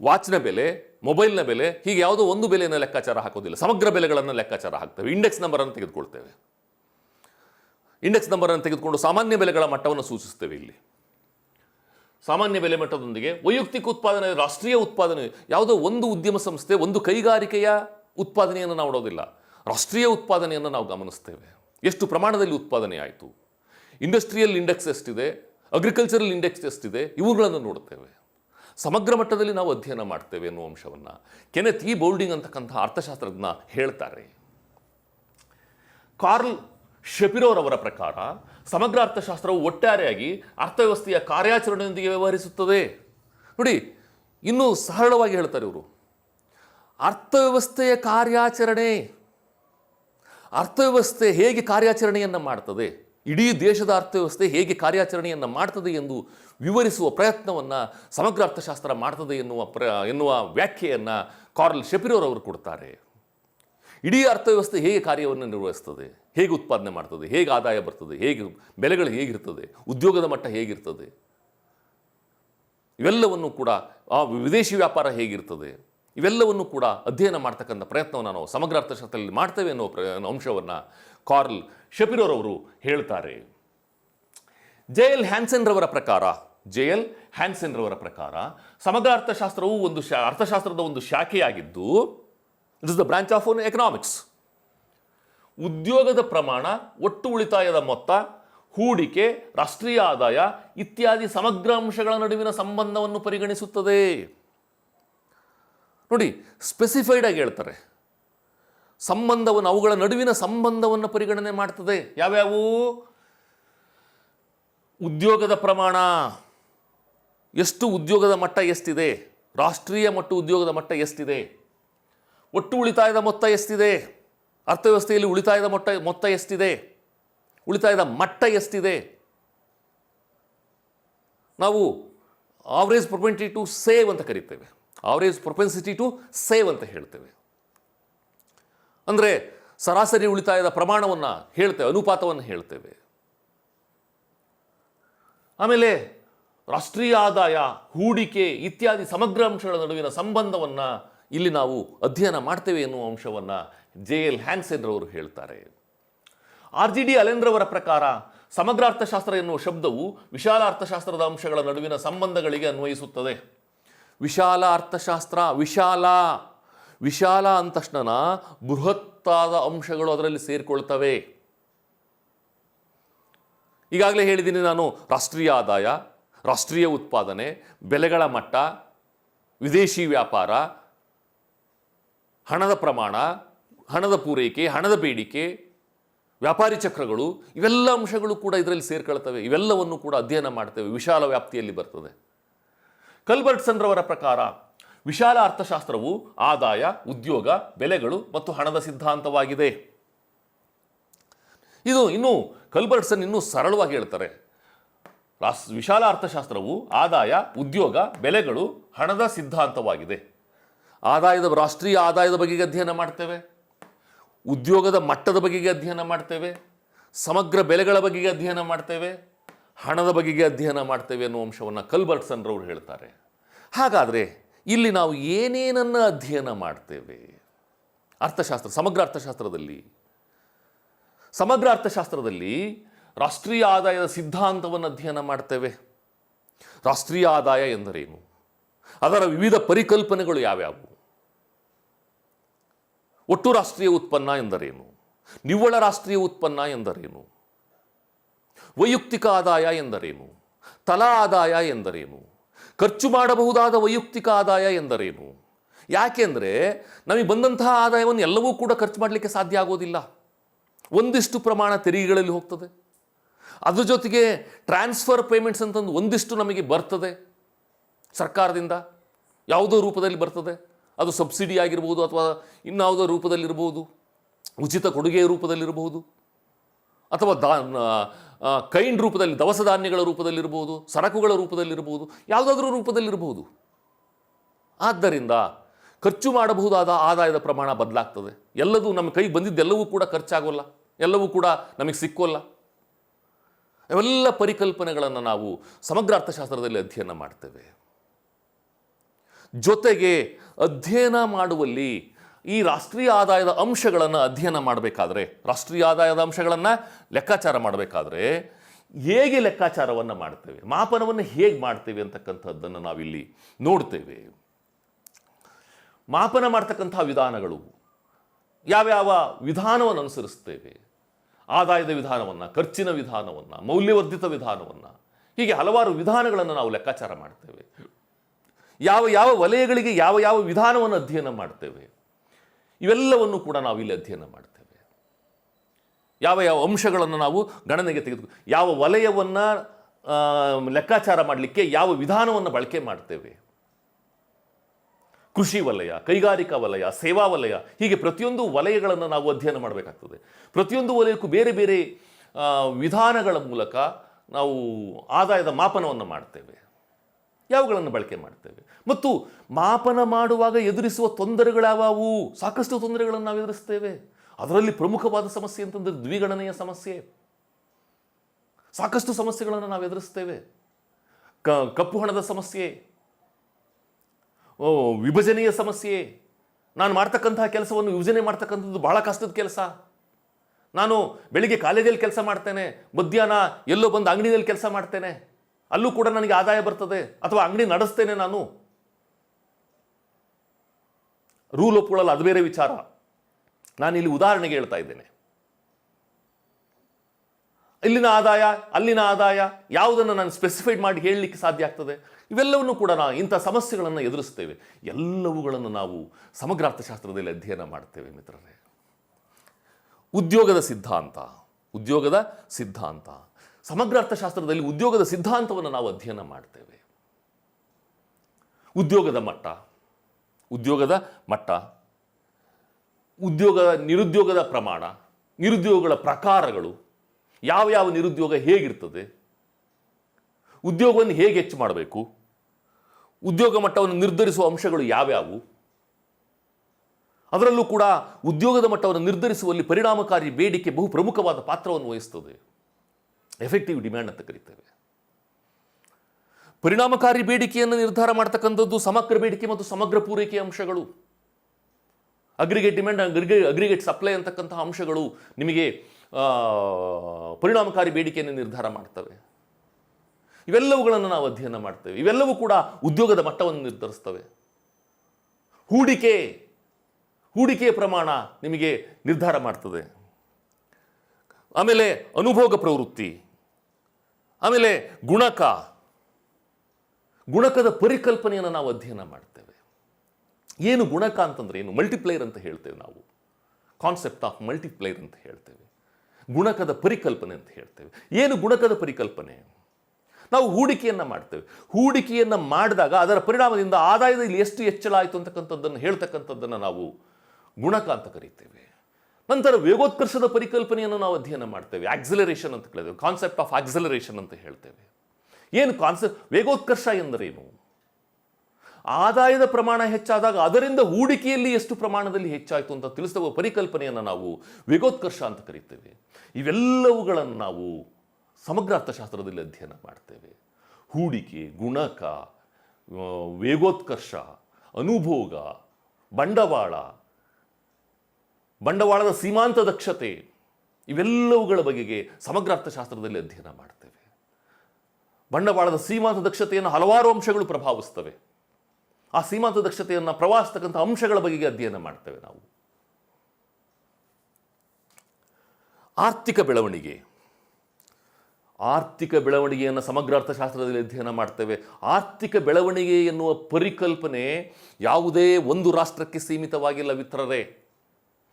ವಾಚ್ನ ಬೆಲೆ, ಮೊಬೈಲ್ನ ಬೆಲೆ, ಹೀಗೆ ಯಾವುದೋ ಒಂದು ಬೆಲೆಯನ್ನು ಲೆಕ್ಕಾಚಾರ ಹಾಕೋದಿಲ್ಲ. ಸಮಗ್ರ ಬೆಲೆಗಳನ್ನು ಲೆಕ್ಕಾಚಾರ ಹಾಕ್ತೇವೆ. ಇಂಡೆಕ್ಸ್ ನಂಬರನ್ನು ತೆಗೆದುಕೊಳ್ತೇವೆ. ಇಂಡೆಕ್ಸ್ ನಂಬರನ್ನು ತೆಗೆದುಕೊಂಡು ಸಾಮಾನ್ಯ ಬೆಲೆಗಳ ಮಟ್ಟವನ್ನು ಸೂಚಿಸ್ತೇವೆ ಇಲ್ಲಿ. ಸಾಮಾನ್ಯ ಬೆಲೆ ಮಟ್ಟದೊಂದಿಗೆ ವೈಯಕ್ತಿಕ ಉತ್ಪಾದನೆ, ರಾಷ್ಟ್ರೀಯ ಉತ್ಪಾದನೆ, ಯಾವುದೋ ಒಂದು ಉದ್ಯಮ ಸಂಸ್ಥೆ ಒಂದು ಕೈಗಾರಿಕೆಯ ಉತ್ಪಾದನೆಯನ್ನು ನಾವು ನೋಡೋದಿಲ್ಲ. ರಾಷ್ಟ್ರೀಯ ಉತ್ಪಾದನೆಯನ್ನು ನಾವು ಗಮನಿಸ್ತೇವೆ. ಎಷ್ಟು ಪ್ರಮಾಣದಲ್ಲಿ ಉತ್ಪಾದನೆ ಆಯಿತು? ಇಂಡಸ್ಟ್ರಿಯಲ್ ಇಂಡೆಕ್ಸ್ ಎಷ್ಟಿದೆ? ಅಗ್ರಿಕಲ್ಚರಲ್ ಇಂಡೆಕ್ಸ್ ಎಷ್ಟಿದೆ? ಇವುಗಳನ್ನು ನೋಡುತ್ತೇವೆ. ಸಮಗ್ರ ಮಟ್ಟದಲ್ಲಿ ನಾವು ಅಧ್ಯಯನ ಮಾಡ್ತೇವೆ ಎನ್ನುವ ಅಂಶವನ್ನು ಕೆನೆತ್ ಈ ಬೌಲ್ಡಿಂಗ್ ಅಂತಕ್ಕಂಥ ಅರ್ಥಶಾಸ್ತ್ರಜ್ಞ ಹೇಳ್ತಾರೆ. ಕಾರ್ಲ್ ಶೆಪಿರೋರವರ ಪ್ರಕಾರ ಸಮಗ್ರ ಅರ್ಥಶಾಸ್ತ್ರವು ಒಟ್ಟಾರೆಯಾಗಿ ಅರ್ಥವ್ಯವಸ್ಥೆಯ ಕಾರ್ಯಾಚರಣೆಯೊಂದಿಗೆ ವ್ಯವಹರಿಸುತ್ತದೆ. ನೋಡಿ, ಇನ್ನೂ ಸರಳವಾಗಿ ಹೇಳ್ತಾರೆ ಇವರು. ಅರ್ಥವ್ಯವಸ್ಥೆಯ ಕಾರ್ಯಾಚರಣೆ. ಅರ್ಥವ್ಯವಸ್ಥೆ ಹೇಗೆ ಕಾರ್ಯಾಚರಣೆಯನ್ನು ಮಾಡ್ತದೆ? ಇಡೀ ದೇಶದ ಅರ್ಥವ್ಯವಸ್ಥೆ ಹೇಗೆ ಕಾರ್ಯಾಚರಣೆಯನ್ನು ಮಾಡ್ತದೆ ಎಂದು ವಿವರಿಸುವ ಪ್ರಯತ್ನವನ್ನು ಸಮಗ್ರ ಅರ್ಥಶಾಸ್ತ್ರ ಮಾಡ್ತದೆ ಎನ್ನುವ ಪ್ರ, ಎನ್ನುವ ವ್ಯಾಖ್ಯೆಯನ್ನು ಕಾರ್ಲ್ ಶೆಪಿರೋರವರು ಕೊಡ್ತಾರೆ. ಇಡೀ ಅರ್ಥವ್ಯವಸ್ಥೆ ಹೇಗೆ ಕಾರ್ಯವನ್ನು ನಿರ್ವಹಿಸ್ತದೆ? ಹೇಗೆ ಉತ್ಪಾದನೆ ಮಾಡ್ತದೆ? ಹೇಗೆ ಆದಾಯ ಬರ್ತದೆ? ಹೇಗೆ ಬೆಲೆಗಳು ಹೇಗಿರ್ತದೆ? ಉದ್ಯೋಗದ ಮಟ್ಟ ಹೇಗಿರ್ತದೆ? ಇವೆಲ್ಲವನ್ನು ಕೂಡ ಆ ವಿದೇಶಿ ವ್ಯಾಪಾರ ಹೇಗಿರ್ತದೆ? ಇವೆಲ್ಲವನ್ನು ಕೂಡ ಅಧ್ಯಯನ ಮಾಡ್ತಕ್ಕಂಥ ಪ್ರಯತ್ನವನ್ನು ನಾವು ಸಮಗ್ರ ಅರ್ಥಶಾಸ್ತ್ರದಲ್ಲಿ ಮಾಡ್ತೇವೆ ಅನ್ನೋ ಪ್ರ ಅಂಶವನ್ನು ಕಾರ್ಲ್ ಶಪಿರೋರವರು ಹೇಳ್ತಾರೆ. ಜೆ ಎಲ್ ಹ್ಯಾನ್ಸನ್ ರವರ ಪ್ರಕಾರ, ಜೆ ಎಲ್ ಹ್ಯಾನ್ಸನ್ ರವರ ಪ್ರಕಾರ ಸಮಗ್ರ ಅರ್ಥಶಾಸ್ತ್ರವು ಒಂದು ಶಾ, ಅರ್ಥಶಾಸ್ತ್ರದ ಒಂದು ಶಾಖೆಯಾಗಿದ್ದು it is the branch of economics ಉದ್ಯೋಗದ ಪ್ರಮಾಣ, ಒಟ್ಟು ಉಳಿತಾಯದ ಮೊತ್ತ, ಹೂಡಿಕೆ, ರಾಷ್ಟ್ರೀಯ ಆದಾಯ ಇತ್ಯಾದಿ ಸಮಗ್ರ ಅಂಶಗಳ ನಡುವಿನ ಸಂಬಂಧವನ್ನು ಪರಿಗಣಿಸುತ್ತದೆ. ನೋಡಿ ಸ್ಪೆಸಿಫೈಡ್ ಆಗಿ ಹೇಳ್ತಾರೆ. ಸಂಬಂಧವನ್ನು, ಅವುಗಳ ನಡುವಿನ ಸಂಬಂಧವನ್ನು ಪರಿಗಣನೆ ಮಾಡ್ತದೆ. ಯಾವ್ಯಾವು? ಉದ್ಯೋಗದ ಪ್ರಮಾಣ. ಎಷ್ಟು ಉದ್ಯೋಗದ ಮಟ್ಟ ಎಷ್ಟಿದೆ? ರಾಷ್ಟ್ರೀಯ ಮಟ್ಟ ಉದ್ಯೋಗದ ಮಟ್ಟ ಎಷ್ಟಿದೆ? ಒಟ್ಟು ಉಳಿತಾಯದ ಮೊತ್ತ ಎಷ್ಟಿದೆ? ಅರ್ಥವ್ಯವಸ್ಥೆಯಲ್ಲಿ ಉಳಿತಾಯದ ಮೊಟ್ಟ, ಮೊತ್ತ ಎಷ್ಟಿದೆ? ಉಳಿತಾಯದ ಮಟ್ಟ ಎಷ್ಟಿದೆ? ನಾವು ಆವರೇಜ್ ಪ್ರೊಪೆಂಟಿ ಟು ಸೇವ್ ಅಂತ ಕರಿತೇವೆ. ಆವರೇಜ್ ಪ್ರೊಪೆನ್ಸಿಟಿ ಟು ಸೇವ್ ಅಂತ ಹೇಳ್ತೇವೆ. ಅಂದರೆ ಸರಾಸರಿ ಉಳಿತಾಯದ ಪ್ರಮಾಣವನ್ನು ಹೇಳ್ತೇವೆ, ಅನುಪಾತವನ್ನು ಹೇಳ್ತೇವೆ. ಆಮೇಲೆ ರಾಷ್ಟ್ರೀಯ ಆದಾಯ, ಹೂಡಿಕೆ ಇತ್ಯಾದಿ ಸಮಗ್ರ ಅಂಶಗಳ ನಡುವಿನ ಸಂಬಂಧವನ್ನು ಇಲ್ಲಿ ನಾವು ಅಧ್ಯಯನ ಮಾಡ್ತೇವೆ ಎನ್ನುವ ಅಂಶವನ್ನು ಜೆ ಎಲ್ ಹ್ಯಾನ್ಸೆನ್ ಅವರು ಹೇಳ್ತಾರೆ. ಆರ್ ಜಿ ಡಿ ಅಲೆಂದ್ರವರ ಪ್ರಕಾರ ಸಮಗ್ರ ಅರ್ಥಶಾಸ್ತ್ರ ಎನ್ನುವ ಶಬ್ದವು ವಿಶಾಲ ಅರ್ಥಶಾಸ್ತ್ರದ ಅಂಶಗಳ ನಡುವಿನ ಸಂಬಂಧಗಳಿಗೆ ಅನ್ವಯಿಸುತ್ತದೆ. ವಿಶಾಲ ಅರ್ಥಶಾಸ್ತ್ರ, ವಿಶಾಲ ವಿಶಾಲ ಅಂದ ತಕ್ಷಣ ಬೃಹತ್ತಾದ ಅಂಶಗಳು ಅದರಲ್ಲಿ ಸೇರಿಕೊಳ್ತವೆ. ಈಗಾಗಲೇ ಹೇಳಿದ್ದೀನಿ ನಾನು ರಾಷ್ಟ್ರೀಯ ಆದಾಯ, ರಾಷ್ಟ್ರೀಯ ಉತ್ಪಾದನೆ, ಬೆಲೆಗಳ ಮಟ್ಟ, ವಿದೇಶಿ ವ್ಯಾಪಾರ, ಹಣದ ಪ್ರಮಾಣ, ಹಣದ ಪೂರೈಕೆ, ಹಣದ ಬೇಡಿಕೆ, ವ್ಯಾಪಾರಿ ಚಕ್ರಗಳು, ಇವೆಲ್ಲ ಅಂಶಗಳು ಕೂಡ ಇದರಲ್ಲಿ ಸೇರ್ಕೊಳ್ತವೆ. ಇವೆಲ್ಲವನ್ನು ಕೂಡ ಅಧ್ಯಯನ ಮಾಡ್ತೇವೆ. ವಿಶಾಲ ವ್ಯಾಪ್ತಿಯಲ್ಲಿ ಬರ್ತದೆ. ಕಲ್ಬರ್ಟ್ಸನ್ ರವರ ಪ್ರಕಾರ, ವಿಶಾಲ ಅರ್ಥಶಾಸ್ತ್ರವು ಆದಾಯ, ಉದ್ಯೋಗ, ಬೆಲೆಗಳು ಮತ್ತು ಹಣದ ಸಿದ್ಧಾಂತವಾಗಿದೆ. ಇದು ಇನ್ನು ಕಲ್ಬರ್ಟ್ಸನ್ ಇನ್ನೂ ಸರಳವಾಗಿ ಹೇಳ್ತಾರೆ. ವಿಶಾಲ ಅರ್ಥಶಾಸ್ತ್ರವು ಆದಾಯ, ಉದ್ಯೋಗ, ಬೆಲೆಗಳು, ಹಣದ ಸಿದ್ಧಾಂತವಾಗಿದೆ. ಆದಾಯದ ರಾಷ್ಟ್ರೀಯ ಆದಾಯದ ಬಗೆಗೆ ಅಧ್ಯಯನ ಮಾಡ್ತೇವೆ. ಉದ್ಯೋಗದ ಮಟ್ಟದ ಬಗೆಗೆ ಅಧ್ಯಯನ ಮಾಡ್ತೇವೆ. ಸಮಗ್ರ ಬೆಲೆಗಳ ಬಗೆಗೆ ಅಧ್ಯಯನ ಮಾಡ್ತೇವೆ. ಹಣದ ಬಗೆಗೆ ಅಧ್ಯಯನ ಮಾಡ್ತೇವೆ ಅನ್ನೋ ಅಂಶವನ್ನು ಕಲ್ಬರ್ಟ್ಸನ್ ರವರು ಹೇಳ್ತಾರೆ. ಹಾಗಾದರೆ ಇಲ್ಲಿ ನಾವು ಏನೇನನ್ನು ಅಧ್ಯಯನ ಮಾಡ್ತೇವೆ? ಅರ್ಥಶಾಸ್ತ್ರ, ಸಮಗ್ರ ಅರ್ಥಶಾಸ್ತ್ರದಲ್ಲಿ. ಸಮಗ್ರ ಅರ್ಥಶಾಸ್ತ್ರದಲ್ಲಿ ರಾಷ್ಟ್ರೀಯ ಆದಾಯದ ಸಿದ್ಧಾಂತವನ್ನು ಅಧ್ಯಯನ ಮಾಡ್ತೇವೆ. ರಾಷ್ಟ್ರೀಯ ಆದಾಯ ಎಂದರೇನು? ಅದರ ವಿವಿಧ ಪರಿಕಲ್ಪನೆಗಳು ಯಾವ್ಯಾವು? ಒಟ್ಟು ರಾಷ್ಟ್ರೀಯ ಉತ್ಪನ್ನ ಎಂದರೇನು? ನಿವ್ವಳ ರಾಷ್ಟ್ರೀಯ ಉತ್ಪನ್ನ ಎಂದರೇನು? ವೈಯಕ್ತಿಕ ಆದಾಯ ಎಂದರೇನು? ತಲಾ ಆದಾಯ ಎಂದರೇನು? ಖರ್ಚು ಮಾಡಬಹುದಾದ ವೈಯಕ್ತಿಕ ಆದಾಯ ಎಂದರೇನು? ಯಾಕೆಂದರೆ ನಮಗೆ ಬಂದಂತಹ ಆದಾಯವನ್ನು ಎಲ್ಲವೂ ಕೂಡ ಖರ್ಚು ಮಾಡಲಿಕ್ಕೆ ಸಾಧ್ಯ ಆಗೋದಿಲ್ಲ. ಒಂದಿಷ್ಟು ಪ್ರಮಾಣ ತೆರಿಗೆಗಳಲ್ಲಿ ಹೋಗ್ತದೆ. ಅದ್ರ ಜೊತೆಗೆ ಟ್ರಾನ್ಸ್ಫರ್ ಪೇಮೆಂಟ್ಸ್ ಅಂತಂದು ಒಂದಿಷ್ಟು ನಮಗೆ ಬರ್ತದೆ. ಸರ್ಕಾರದಿಂದ ಯಾವುದೋ ರೂಪದಲ್ಲಿ ಬರ್ತದೆ. ಅದು ಸಬ್ಸಿಡಿ ಆಗಿರ್ಬೋದು ಅಥವಾ ಇನ್ನಾವುದೋ ರೂಪದಲ್ಲಿರ್ಬೋದು. ಉಚಿತ ಕೊಡುಗೆಯ ರೂಪದಲ್ಲಿರಬಹುದು ಅಥವಾ ದಾ ಕೈಂಡ್ ರೂಪದಲ್ಲಿ ದವಸ ಧಾನ್ಯಗಳ ರೂಪದಲ್ಲಿರ್ಬೋದು, ಸರಕುಗಳ ರೂಪದಲ್ಲಿರ್ಬೋದು, ಯಾವುದಾದ್ರೂ ರೂಪದಲ್ಲಿರ್ಬೋದು. ಆದ್ದರಿಂದ ಖರ್ಚು ಮಾಡಬಹುದಾದ ಆದಾಯದ ಪ್ರಮಾಣ ಬದಲಾಗ್ತದೆ. ಎಲ್ಲದೂ ನಮ್ಮ ಕೈಗೆ ಬಂದಿದ್ದೆಲ್ಲವೂ ಕೂಡ ಖರ್ಚಾಗೋಲ್ಲ. ಎಲ್ಲವೂ ಕೂಡ ನಮಗೆ ಸಿಕ್ಕೋಲ್ಲ. ಅವೆಲ್ಲ ಪರಿಕಲ್ಪನೆಗಳನ್ನು ನಾವು ಸಮಗ್ರ ಅರ್ಥಶಾಸ್ತ್ರದಲ್ಲಿ ಅಧ್ಯಯನ ಮಾಡ್ತೇವೆ. ಜೊತೆಗೆ ಅಧ್ಯಯನ ಮಾಡುವಲ್ಲಿ ಈ ರಾಷ್ಟ್ರೀಯ ಆದಾಯದ ಅಂಶಗಳನ್ನು ಅಧ್ಯಯನ ಮಾಡಬೇಕಾದ್ರೆ, ರಾಷ್ಟ್ರೀಯ ಆದಾಯದ ಅಂಶಗಳನ್ನು ಲೆಕ್ಕಾಚಾರ ಮಾಡಬೇಕಾದ್ರೆ ಹೇಗೆ ಲೆಕ್ಕಾಚಾರವನ್ನು ಮಾಡ್ತೇವೆ, ಮಾಪನವನ್ನು ಹೇಗೆ ಮಾಡ್ತೇವೆ ಅಂತಕ್ಕಂಥದ್ದನ್ನು ನಾವಿಲ್ಲಿ ನೋಡ್ತೇವೆ. ಮಾಪನ ಮಾಡ್ತಕ್ಕಂಥ ವಿಧಾನಗಳು ಯಾವ್ಯಾವ ವಿಧಾನವನ್ನು ಅನುಸರಿಸ್ತೇವೆ, ಆದಾಯದ ವಿಧಾನವನ್ನು, ಖರ್ಚಿನ ವಿಧಾನವನ್ನು, ಮೌಲ್ಯವರ್ಧಿತ ವಿಧಾನವನ್ನು, ಹೀಗೆ ಹಲವಾರು ವಿಧಾನಗಳನ್ನು ನಾವು ಲೆಕ್ಕಾಚಾರ ಮಾಡ್ತೇವೆ. ಯಾವ ಯಾವ ವಲಯಗಳಿಗೆ ಯಾವ ಯಾವ ವಿಧಾನವನ್ನು ಅಧ್ಯಯನ ಮಾಡ್ತೇವೆ ಇವೆಲ್ಲವನ್ನು ಕೂಡ ನಾವು ಇಲ್ಲಿ ಅಧ್ಯಯನ ಮಾಡ್ತೇವೆ. ಯಾವ ಯಾವ ಅಂಶಗಳನ್ನು ನಾವು ಗಣನೆಗೆ ತೆಗೆದು ಯಾವ ವಲಯವನ್ನು ಲೆಕ್ಕಾಚಾರ ಮಾಡಲಿಕ್ಕೆ ಯಾವ ವಿಧಾನವನ್ನು ಬಳಕೆ ಮಾಡ್ತೇವೆ. ಕೃಷಿ ವಲಯ, ಕೈಗಾರಿಕಾ ವಲಯ, ಸೇವಾ ವಲಯ, ಹೀಗೆ ಪ್ರತಿಯೊಂದು ವಲಯಗಳನ್ನು ನಾವು ಅಧ್ಯಯನ ಮಾಡಬೇಕಾಗ್ತದೆ. ಪ್ರತಿಯೊಂದು ವಲಯಕ್ಕೂ ಬೇರೆ ಬೇರೆ ವಿಧಾನಗಳ ಮೂಲಕ ನಾವು ಆದಾಯದ ಮಾಪನವನ್ನು ಮಾಡ್ತೇವೆ. ಯಾವುಗಳನ್ನು ಬಳಕೆ ಮಾಡ್ತೇವೆ? ಮತ್ತು ಮಾಪನ ಮಾಡುವಾಗ ಎದುರಿಸುವ ತೊಂದರೆಗಳಾವು ಸಾಕಷ್ಟು ತೊಂದರೆಗಳನ್ನು ನಾವು ಎದುರಿಸ್ತೇವೆ ಅದರಲ್ಲಿ ಪ್ರಮುಖವಾದ ಸಮಸ್ಯೆ ಅಂತಂದರೆ ದ್ವಿಗಣನೆಯ ಸಮಸ್ಯೆ. ಸಾಕಷ್ಟು ಸಮಸ್ಯೆಗಳನ್ನು ನಾವು ಎದುರಿಸ್ತೇವೆ ಕ, ಕಪ್ಪು ಹಣದ ಸಮಸ್ಯೆ. ವಿಭಜನೆಯ ಸಮಸ್ಯೆ. ನಾನು ಮಾಡ್ತಕ್ಕಂತಹ ಕೆಲಸವನ್ನು ವಿಭಜನೆ ಮಾಡ್ತಕ್ಕಂಥದ್ದು ಬಹಳ ಕಷ್ಟದ ಕೆಲಸ. ನಾನು ಬೆಳಿಗ್ಗೆ ಕಾಲೇಜಲ್ಲಿ ಕೆಲಸ ಮಾಡ್ತೇನೆ, ಮಧ್ಯಾಹ್ನ ಎಲ್ಲೋ ಬಂದು ಅಂಗಡಿಯಲ್ಲಿ ಕೆಲಸ ಮಾಡ್ತೇನೆ. ಅಲ್ಲೂ ಕೂಡ ನನಗೆ ಆದಾಯ ಬರ್ತದೆ ಅಥವಾ ಅಂಗಡಿ ನಡೆಸ್ತೇನೆ ನಾನು. ರೂಲ್ ಒಪ್ಕೊಳ್ಳಲ್ಲ, ಅದು ಬೇರೆ ವಿಚಾರ. ನಾನು ಇಲ್ಲಿ ಉದಾಹರಣೆಗೆ ಹೇಳ್ತಾ ಇದ್ದೇನೆ. ಇಲ್ಲಿನ ಆದಾಯ, ಅಲ್ಲಿನ ಆದಾಯ, ಯಾವುದನ್ನು ನಾನು ಸ್ಪೆಸಿಫೈಡ್ ಮಾಡಿ ಹೇಳಲಿಕ್ಕೆ ಸಾಧ್ಯ ಆಗ್ತದೆ? ಇವೆಲ್ಲವನ್ನು ಕೂಡ ನಾವು ಇಂಥ ಸಮಸ್ಯೆಗಳನ್ನು ಎದುರಿಸ್ತೇವೆ. ಎಲ್ಲವುಗಳನ್ನು ನಾವು ಸಮಗ್ರ ಅರ್ಥಶಾಸ್ತ್ರದಲ್ಲಿ ಅಧ್ಯಯನ ಮಾಡ್ತೇವೆ ಮಿತ್ರರೇ. ಉದ್ಯೋಗದ ಸಿದ್ಧಾಂತ ಉದ್ಯೋಗದ ಸಿದ್ಧಾಂತ. ಸಮಗ್ರ ಅರ್ಥಶಾಸ್ತ್ರದಲ್ಲಿ ಉದ್ಯೋಗದ ಸಿದ್ಧಾಂತವನ್ನು ನಾವು ಅಧ್ಯಯನ ಮಾಡ್ತೇವೆ. ಉದ್ಯೋಗದ ಮಟ್ಟ ಉದ್ಯೋಗದ ಮಟ್ಟ ಉದ್ಯೋಗ ನಿರುದ್ಯೋಗದ ಪ್ರಮಾಣ, ನಿರುದ್ಯೋಗಗಳ ಪ್ರಕಾರಗಳು, ಯಾವ ಯಾವ ನಿರುದ್ಯೋಗ ಹೇಗಿರ್ತದೆ, ಉದ್ಯೋಗವನ್ನು ಹೇಗೆ ಹೆಚ್ಚು ಮಾಡಬೇಕು, ಉದ್ಯೋಗ ಮಟ್ಟವನ್ನು ನಿರ್ಧರಿಸುವ ಅಂಶಗಳು ಯಾವ್ಯಾವು, ಅದರಲ್ಲೂ ಕೂಡ ಉದ್ಯೋಗದ ಮಟ್ಟವನ್ನು ನಿರ್ಧರಿಸುವಲ್ಲಿ ಪರಿಣಾಮಕಾರಿ ಬೇಡಿಕೆ ಬಹು ಪ್ರಮುಖವಾದ ಪಾತ್ರವನ್ನು ವಹಿಸ್ತದೆ. ಎಫೆಕ್ಟಿವ್ ಡಿಮ್ಯಾಂಡ್ ಅಂತ ಕರಿತೇವೆ. ಪರಿಣಾಮಕಾರಿ ಬೇಡಿಕೆಯನ್ನು ನಿರ್ಧಾರ ಮಾಡ್ತಕ್ಕಂಥದ್ದು ಸಮಗ್ರ ಬೇಡಿಕೆ ಮತ್ತು ಸಮಗ್ರ ಪೂರೈಕೆ ಅಂಶಗಳು. Aggregate demand aggre aggregate supply ಅಂತಕ್ಕಂತಹ ಅಂಶಗಳು ನಿಮಗೆ ಪರಿಣಾಮಕಾರಿ ಬೇಡಿಕೆಯನ್ನು ನಿರ್ಧಾರ ಮಾಡ್ತವೆ. ಇವೆಲ್ಲವುಗಳನ್ನು ನಾವು ಅಧ್ಯಯನ ಮಾಡ್ತೇವೆ. ಇವೆಲ್ಲವೂ ಕೂಡ ಉದ್ಯೋಗದ ಮಟ್ಟವನ್ನು ನಿರ್ಧರಿಸ್ತವೆ. ಹೂಡಿಕೆ ಹೂಡಿಕೆಯ ಪ್ರಮಾಣ ನಿಮಗೆ ನಿರ್ಧಾರ ಮಾಡ್ತದೆ. ಆಮೇಲೆ ಅನುಭೋಗ ಪ್ರವೃತ್ತಿ. ಆಮೇಲೆ ಗುಣಕ. ಗುಣಕದ ಪರಿಕಲ್ಪನೆಯನ್ನು ನಾವು ಅಧ್ಯಯನ ಮಾಡ್ತೇವೆ. ಏನು ಗುಣಕ ಅಂತಂದ್ರೆ ಏನು? ಮಲ್ಟಿಪ್ಲೇಯರ್ ಅಂತ ಹೇಳ್ತೇವೆ ನಾವು. ಕಾನ್ಸೆಪ್ಟ್ ಆಫ್ ಮಲ್ಟಿಪ್ಲೇಯರ್ ಅಂತ ಹೇಳ್ತೇವೆ. ಗುಣಕದ ಪರಿಕಲ್ಪನೆ ಅಂತ ಹೇಳ್ತೇವೆ. ಏನು ಗುಣಕದ ಪರಿಕಲ್ಪನೆ? ನಾವು ಹೂಡಿಕೆಯನ್ನು ಮಾಡ್ತೇವೆ. ಹೂಡಿಕೆಯನ್ನು ಮಾಡಿದಾಗ ಅದರ ಪರಿಣಾಮದಿಂದ ಆದಾಯದಲ್ಲಿ ಎಷ್ಟು ಹೆಚ್ಚಳ ಆಯಿತು ಅಂತಕ್ಕಂಥದ್ದನ್ನು ಹೇಳ್ತಕ್ಕಂಥದ್ದನ್ನು ನಾವು ಗುಣಕ ಅಂತ ಕರೀತೇವೆ. ನಂತರ ವೇಗೋತ್ಕರ್ಷದ ಪರಿಕಲ್ಪನೆಯನ್ನು ನಾವು ಅಧ್ಯಯನ ಮಾಡ್ತೇವೆ. ಆಕ್ಸಿಲರೇಷನ್ ಅಂತ ಕರೀತೇವೆ ಕಾನ್ಸೆಪ್ಟ್ ಆಫ್ ಆಕ್ಸಿಲರೇಷನ್ ಅಂತ ಹೇಳ್ತೇವೆ. ಏನು ಕಾನ್ಸೆಪ್ಟ್ ವೇಗೋತ್ಕರ್ಷ ಎಂದರೇನು? ಆದಾಯದ ಪ್ರಮಾಣ ಹೆಚ್ಚಾದಾಗ ಅದರಿಂದ ಹೂಡಿಕೆಯಲ್ಲಿ ಎಷ್ಟು ಪ್ರಮಾಣದಲ್ಲಿ ಹೆಚ್ಚಾಯಿತು ಅಂತ ತಿಳಿಸುವ ಪರಿಕಲ್ಪನೆಯನ್ನು ನಾವು ವೇಗೋತ್ಕರ್ಷ ಅಂತ ಕರೀತೇವೆ. ಇವೆಲ್ಲವುಗಳನ್ನು ನಾವು ಸಮಗ್ರ ಅರ್ಥಶಾಸ್ತ್ರದಲ್ಲಿ ಅಧ್ಯಯನ ಮಾಡ್ತೇವೆ. ಹೂಡಿಕೆ, ಗುಣಕ ವೇಗೋತ್ಕರ್ಷ, ಅನುಭೋಗ, ಬಂಡವಾಳ ಬಂಡವಾಳದ ಸೀಮಾಂತ ದಕ್ಷತೆ, ಇವೆಲ್ಲವುಗಳ ಬಗೆಗೆ ಸಮಗ್ರ ಅರ್ಥಶಾಸ್ತ್ರದಲ್ಲಿ ಅಧ್ಯಯನ ಮಾಡ್ತೇವೆ. ಬಂಡವಾಳದ ಸೀಮಾಂತ ದಕ್ಷತೆಯನ್ನು ಹಲವಾರು ಅಂಶಗಳು ಪ್ರಭಾವಿಸ್ತವೆ. ಆ ಸೀಮಾಂತ ದಕ್ಷತೆಯನ್ನು ಪ್ರವಾಹಿಸ್ತಕ್ಕಂಥ ಅಂಶಗಳ ಬಗೆಗೆ ಅಧ್ಯಯನ ಮಾಡ್ತೇವೆ ನಾವು. ಆರ್ಥಿಕ ಬೆಳವಣಿಗೆ. ಆರ್ಥಿಕ ಬೆಳವಣಿಗೆಯನ್ನು ಸಮಗ್ರ ಅರ್ಥಶಾಸ್ತ್ರದಲ್ಲಿ ಅಧ್ಯಯನ ಮಾಡ್ತೇವೆ. ಆರ್ಥಿಕ ಬೆಳವಣಿಗೆ ಎನ್ನುವ ಪರಿಕಲ್ಪನೆ ಯಾವುದೇ ಒಂದು ರಾಷ್ಟ್ರಕ್ಕೆ ಸೀಮಿತವಾಗಿಲ್ಲ, ಮಿತ್ರರೇ.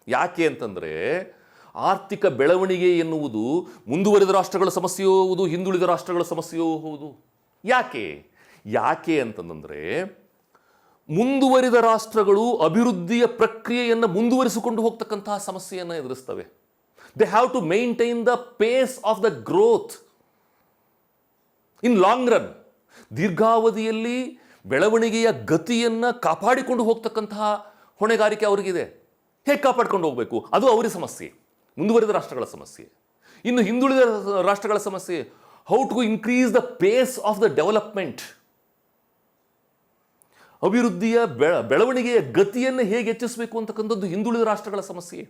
ಯಾಕೆ ಅಂತಂದರೆ ಆರ್ಥಿಕ ಬೆಳವಣಿಗೆ ಎನ್ನುವುದು ಮುಂದುವರಿದ ರಾಷ್ಟ್ರಗಳ ಸಮಸ್ಯೆಯೂ ಹೌದು, ಹಿಂದುಳಿದ ರಾಷ್ಟ್ರಗಳ ಸಮಸ್ಯೆಯೂ ಹೌದು. ಯಾಕೆ? ಯಾಕೆ ಅಂತಂದರೆ ಮುಂದುವರಿದ ರಾಷ್ಟ್ರಗಳು ಅಭಿವೃದ್ಧಿಯ ಪ್ರಕ್ರಿಯೆಯನ್ನು ಮುಂದುವರಿಸಿಕೊಂಡು ಹೋಗ್ತಕ್ಕಂತಹ ಸಮಸ್ಯೆಯನ್ನು ಎದುರಿಸ್ತವೆ. They have to maintain the pace of the growth in long run ದೀರ್ಘಾವಧಿಯಲ್ಲಿ ಬೆಳವಣಿಗೆಯ ಗತಿಯನ್ನು ಕಾಪಾಡಿಕೊಂಡು ಹೋಗ್ತಕ್ಕಂತಹ ಹೊಣೆಗಾರಿಕೆ ಅವರಿಗಿದೆ. ಹೇಗೆ ಕಾಪಾಡ್ಕೊಂಡು ಹೋಗಬೇಕು? ಅದು ಅವರ ಸಮಸ್ಯೆ. ಮುಂದುವರಿದ ರಾಷ್ಟ್ರಗಳ ಸಮಸ್ಯೆ. ಇನ್ನು ಹಿಂದುಳಿದ ರಾಷ್ಟ್ರಗಳ ಸಮಸ್ಯೆ how to increase the pace of the development ಅಭಿವೃದ್ಧಿಯ ಬೆಳ, ಬೆಳವಣಿಗೆಯ ಗತಿಯನ್ನು ಹೇಗೆ ಹೆಚ್ಚಿಸಬೇಕು ಅಂತಕ್ಕಂಥದ್ದು ಹಿಂದುಳಿದ ರಾಷ್ಟ್ರಗಳ ಸಮಸ್ಯೆ.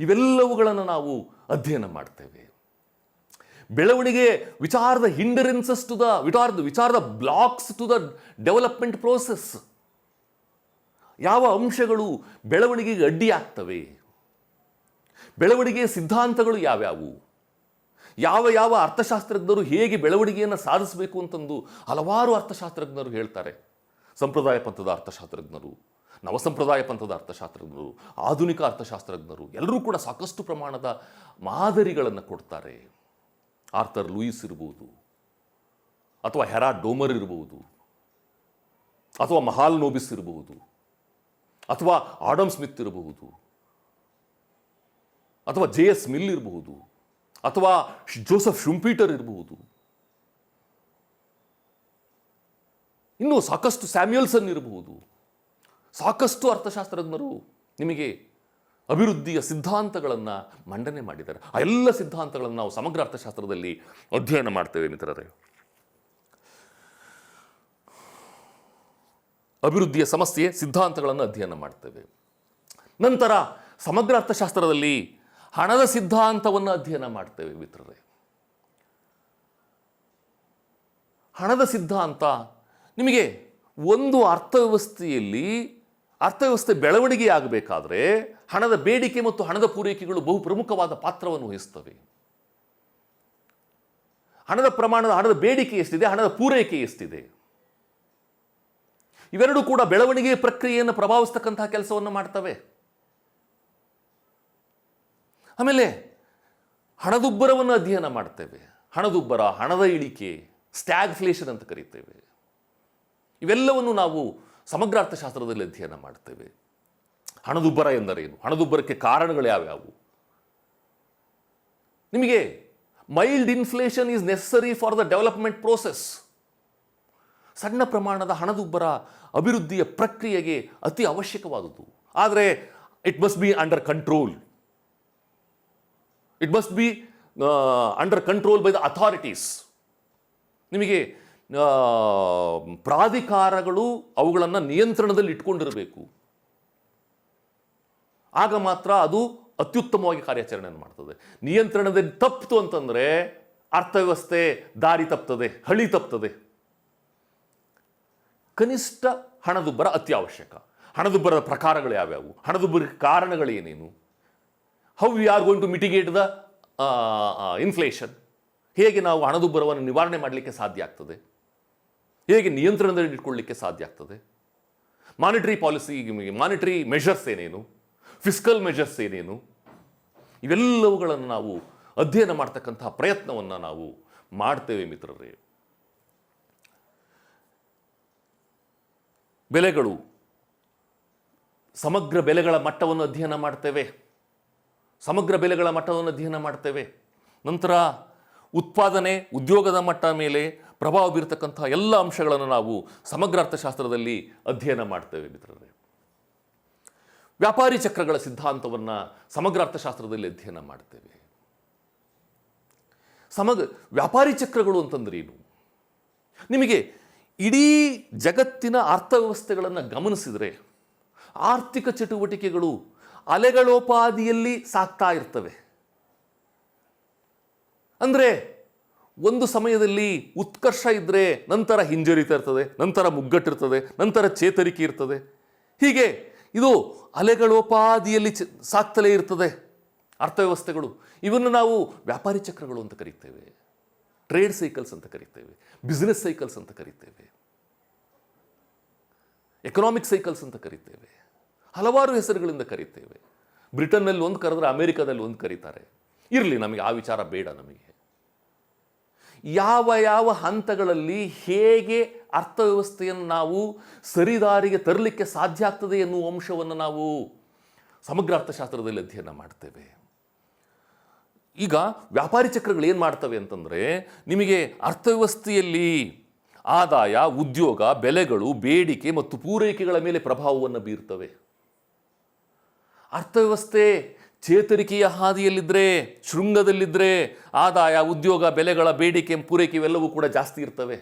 ಇವೆಲ್ಲವುಗಳನ್ನು ನಾವು ಅಧ್ಯಯನ ಮಾಡ್ತೇವೆ. ಬೆಳವಣಿಗೆ ವಿಚಾರದ ಹಿಂಡರೆನ್ಸಸ್ ಟು ದ ವಿಚಾರದ ವಿಚಾರದ blocks to the development process ಯಾವ ಅಂಶಗಳು ಬೆಳವಣಿಗೆಗೆ ಅಡ್ಡಿಯಾಗ್ತವೆ? ಬೆಳವಣಿಗೆಯ ಸಿದ್ಧಾಂತಗಳು ಯಾವ್ಯಾವು? ಯಾವ ಯಾವ ಅರ್ಥಶಾಸ್ತ್ರಜ್ಞರು ಹೇಗೆ ಬೆಳವಣಿಗೆಯನ್ನು ಸಾಧಿಸಬೇಕು ಅಂತಂದು ಹಲವಾರು ಅರ್ಥಶಾಸ್ತ್ರಜ್ಞರು ಹೇಳ್ತಾರೆ. ಸಂಪ್ರದಾಯ ಪಂಥದ ಅರ್ಥಶಾಸ್ತ್ರಜ್ಞರು ನವಸಂಪ್ರದಾಯ ಪಂಥದ ಅರ್ಥಶಾಸ್ತ್ರಜ್ಞರು, ಆಧುನಿಕ ಅರ್ಥಶಾಸ್ತ್ರಜ್ಞರು ಎಲ್ಲರೂ ಕೂಡ ಸಾಕಷ್ಟು ಪ್ರಮಾಣದ ಮಾದರಿಗಳನ್ನು ಕೊಡ್ತಾರೆ. ಆರ್ಥರ್ ಲೂಯಿಸ್ ಇರ್ಬೋದು, ಅಥವಾ ಹೆರಾ ಡೋಮರ್ ಇರ್ಬೋದು, ಅಥವಾ ಮಹಾಲ್ ನೋಬಿಸ್ ಇರಬಹುದು ಅಥವಾ ಆಡಮ್ ಸ್ಮಿತ್ ಇರಬಹುದು. ಅಥವಾ ಜೆ ಎಸ್ ಮಿಲ್ ಇರಬಹುದು. ಅಥವಾ ಜೋಸೆಫ್ ಶುಂಪೀಟರ್ ಇರಬಹುದು. ಇನ್ನು ಸಾಕಷ್ಟು ಸ್ಯಾಮ್ಯುಯಲ್ಸನ್ ಇರಬಹುದು. ಸಾಕಷ್ಟು ಅರ್ಥಶಾಸ್ತ್ರಜ್ಞರು ನಿಮಗೆ ಅಭಿವೃದ್ಧಿಯ ಸಿದ್ಧಾಂತಗಳನ್ನು ಮಂಡನೆ ಮಾಡಿದ್ದಾರೆ. ಆ ಎಲ್ಲ ಸಿದ್ಧಾಂತಗಳನ್ನು ನಾವು ಸಮಗ್ರ ಅರ್ಥಶಾಸ್ತ್ರದಲ್ಲಿ ಅಧ್ಯಯನ ಮಾಡ್ತೇವೆ ಮಿತ್ರರೇ. ಅಭಿವೃದ್ಧಿಯ ಸಮಸ್ಯೆ ಸಿದ್ಧಾಂತಗಳನ್ನು ಅಧ್ಯಯನ ಮಾಡ್ತೇವೆ. ನಂತರ ಸಮಗ್ರ ಅರ್ಥಶಾಸ್ತ್ರದಲ್ಲಿ ಹಣದ ಸಿದ್ಧಾಂತವನ್ನು ಅಧ್ಯಯನ ಮಾಡ್ತೇವೆ ಮಿತ್ರರೇ. ಹಣದ ಸಿದ್ಧಾಂತ ನಿಮಗೆ ಒಂದು ಅರ್ಥವ್ಯವಸ್ಥೆಯಲ್ಲಿ, ಅರ್ಥವ್ಯವಸ್ಥೆ ಬೆಳವಣಿಗೆ ಆಗಬೇಕಾದ್ರೆ ಹಣದ ಬೇಡಿಕೆ ಮತ್ತು ಹಣದ ಪೂರೈಕೆಗಳು ಬಹು ಪ್ರಮುಖವಾದ ಪಾತ್ರವನ್ನು ವಹಿಸ್ತವೆ. ಹಣದ ಪ್ರಮಾಣದ, ಹಣದ ಬೇಡಿಕೆ ಎಷ್ಟಿದೆ, ಹಣದ ಪೂರೈಕೆ ಎಷ್ಟಿದೆ? ಇವೆರಡೂ ಕೂಡ ಬೆಳವಣಿಗೆ ಪ್ರಕ್ರಿಯೆಯನ್ನು ಪ್ರಭಾವಿಸ್ತಕ್ಕಂತಹ ಕೆಲಸವನ್ನು ಮಾಡ್ತವೆ. ಆಮೇಲೆ ಹಣದುಬ್ಬರವನ್ನು ಅಧ್ಯಯನ ಮಾಡ್ತೇವೆ. ಹಣದುಬ್ಬರ, ಹಣದ ಇಳಿಕೆ ಸ್ಟ್ಯಾಗ್ಫ್ಲೇಷನ್ ಅಂತ ಕರೀತೇವೆ. ಇವೆಲ್ಲವನ್ನು ನಾವು ಸಮಗ್ರ ಅರ್ಥಶಾಸ್ತ್ರದಲ್ಲಿ ಅಧ್ಯಯನ ಮಾಡ್ತೇವೆ. ಹಣದುಬ್ಬರ ಎಂದರೇನು? ಹಣದುಬ್ಬರಕ್ಕೆ ಕಾರಣಗಳು ಯಾವ್ಯಾವು? ನಿಮಗೆ mild inflation is necessary for the development process ಸಣ್ಣ ಪ್ರಮಾಣದ ಹಣದುಬ್ಬರ ಅಭಿವೃದ್ಧಿಯ ಪ್ರಕ್ರಿಯೆಗೆ ಅತಿ ಅವಶ್ಯಕವಾದುದು ಆದರೆ it must be under control it must be under control by the authorities ನಿಮಗೆ ಪ್ರಾಧಿಕಾರಗಳು ಅವುಗಳನ್ನು ನಿಯಂತ್ರಣದಲ್ಲಿ ಇಟ್ಕೊಂಡಿರಬೇಕು. ಆಗ ಮಾತ್ರ ಅದು ಅತ್ಯುತ್ತಮವಾಗಿ ಕಾರ್ಯಾಚರಣೆಯನ್ನು ಮಾಡ್ತದೆ. ನಿಯಂತ್ರಣದಲ್ಲಿ ತಪ್ಪಿತು ಅಂತಂದರೆ ಅರ್ಥವ್ಯವಸ್ಥೆ ದಾರಿ ತಪ್ತದೆ, ಹಳಿ ತಪ್ತದೆ. ಕನಿಷ್ಠ ಹಣದುಬ್ಬರ ಅತ್ಯವಶ್ಯಕ. ಹಣದುಬ್ಬರದ ಪ್ರಕಾರಗಳು ಯಾವ್ಯಾವು? ಹಣದುಬ್ಬರಕ್ಕೆ ಕಾರಣಗಳೇನೇನು? How we are going to mitigate the inflation ಹೇಗೆ ನಾವು ಹಣದುಬ್ಬರವನ್ನು ನಿವಾರಣೆ ಮಾಡಲಿಕ್ಕೆ ಸಾಧ್ಯ ಆಗ್ತದೆ? ಹೇಗೆ ನಿಯಂತ್ರಣದಲ್ಲಿ ಇಟ್ಕೊಳ್ಳಿಕ್ಕೆ ಸಾಧ್ಯ ಆಗ್ತದೆ? ಮಾನಿಟರಿ ಪಾಲಿಸಿ ಮಾನಿಟರಿ ಮೆಷರ್ಸ್ ಏನೇನು? ಫಿಸ್ಕಲ್ ಮೆಷರ್ಸ್ ಏನೇನು? ಇವೆಲ್ಲವುಗಳನ್ನು ನಾವು ಅಧ್ಯಯನ ಮಾಡ್ತಕ್ಕಂತಹ ಪ್ರಯತ್ನವನ್ನು ನಾವು ಮಾಡ್ತೇವೆ ಮಿತ್ರರೇ. ಬೆಲೆಗಳು, ಸಮಗ್ರ ಬೆಲೆಗಳ ಮಟ್ಟವನ್ನು ಅಧ್ಯಯನ ಮಾಡ್ತೇವೆ. ಸಮಗ್ರ ಬೆಲೆಗಳ ಮಟ್ಟವನ್ನು ಅಧ್ಯಯನ ಮಾಡ್ತೇವೆ. ನಂತರ ಉತ್ಪಾದನೆ, ಉದ್ಯೋಗದ ಮಟ್ಟ ಮೇಲೆ ಪ್ರಭಾವ ಬೀರತಕ್ಕಂಥ ಎಲ್ಲ ಅಂಶಗಳನ್ನು ನಾವು ಸಮಗ್ರ ಅರ್ಥಶಾಸ್ತ್ರದಲ್ಲಿ ಅಧ್ಯಯನ ಮಾಡ್ತೇವೆ ಮಿತ್ರರೇ. ವ್ಯಾಪಾರಿ ಚಕ್ರಗಳ ಸಿದ್ಧಾಂತವನ್ನು ಸಮಗ್ರ ಅರ್ಥಶಾಸ್ತ್ರದಲ್ಲಿ ಅಧ್ಯಯನ ಮಾಡ್ತೇವೆ. ಸಮಗ್ರ ವ್ಯಾಪಾರಿ ಚಕ್ರಗಳು ಅಂತಂದ್ರೇನು? ನಿಮಗೆ ಇಡೀ ಜಗತ್ತಿನ ಅರ್ಥವ್ಯವಸ್ಥೆಗಳನ್ನು ಗಮನಿಸಿದರೆ ಆರ್ಥಿಕ ಚಟುವಟಿಕೆಗಳು ಅಲೆಗಳೋಪಾದಿಯಲ್ಲಿ ಸಾಕ್ತಾ ಇರ್ತವೆ. ಅಂದರೆ ಒಂದು ಸಮಯದಲ್ಲಿ ಉತ್ಕರ್ಷ ಇದ್ದರೆ ನಂತರ ಹಿಂಜರಿತ ಇರ್ತದೆ, ನಂತರ ಮುಗ್ಗಟ್ಟಿರ್ತದೆ, ನಂತರ ಚೇತರಿಕೆ ಇರ್ತದೆ. ಹೀಗೆ ಇದು ಅಲೆಗಳೋಪಾದಿಯಲ್ಲಿ ಸಾಕ್ತಲೇ ಇರ್ತದೆ ಅರ್ಥವ್ಯವಸ್ಥೆಗಳು. ಇವನ್ನು ನಾವು ವ್ಯಾಪಾರಿ ಚಕ್ರಗಳು ಅಂತ ಕರೀತೇವೆ. ಟ್ರೇಡ್ ಸೈಕಲ್ಸ್ ಅಂತ ಕರಿತೇವೆ ಬಿಸ್ನೆಸ್ ಸೈಕಲ್ಸ್ ಅಂತ ಕರಿತೇವೆ ಎಕನಾಮಿಕ್ ಸೈಕಲ್ಸ್ ಅಂತ ಕರಿತೇವೆ, ಹಲವಾರು ಹೆಸರುಗಳಿಂದ ಕರಿತೇವೆ. ಬ್ರಿಟನ್ನಲ್ಲಿ ಒಂದು ಕರೆದ್ರೆ ಅಮೇರಿಕಾದಲ್ಲಿ ಒಂದು ಕರೀತಾರೆ. ಇರಲಿ, ನಮಗೆ ಆ ವಿಚಾರ ಬೇಡ ನಮಗೆ. ಯಾವ ಯಾವ ಹಂತಗಳಲ್ಲಿ ಹೇಗೆ ಅರ್ಥವ್ಯವಸ್ಥೆಯನ್ನು ನಾವು ಸರಿದಾರಿಗೆ ತರಲಿಕ್ಕೆ ಸಾಧ್ಯ ಆಗ್ತದೆ ಎನ್ನುವ ಅಂಶವನ್ನು ನಾವು ಸಮಗ್ರ ಅರ್ಥಶಾಸ್ತ್ರದಲ್ಲಿ ಅಧ್ಯಯನ ಮಾಡ್ತೇವೆ. ಈಗ ವ್ಯಾಪಾರಿ ಚಕ್ರಗಳು ಏನು ಮಾಡ್ತವೆ ಅಂತಂದರೆ ನಿಮಗೆ ಅರ್ಥವ್ಯವಸ್ಥೆಯಲ್ಲಿ ಆದಾಯ, ಉದ್ಯೋಗ, ಬೆಲೆಗಳು, ಬೇಡಿಕೆ ಮತ್ತು ಪೂರೈಕೆಗಳ ಮೇಲೆ ಪ್ರಭಾವವನ್ನು ಬೀರ್ತವೆ. ಅರ್ಥವ್ಯವಸ್ಥೆ ಚೇತರಿಕೆಯ ಹಾದಿಯಲ್ಲಿದ್ದರೆ ಶೃಂಗದಲ್ಲಿದ್ದರೆ ಆದಾಯ, ಉದ್ಯೋಗ, ಬೆಲೆಗಳ, ಬೇಡಿಕೆ, ಪೂರೈಕೆ ಇವೆಲ್ಲವೂ ಕೂಡ ಜಾಸ್ತಿ ಇರ್ತವೆ.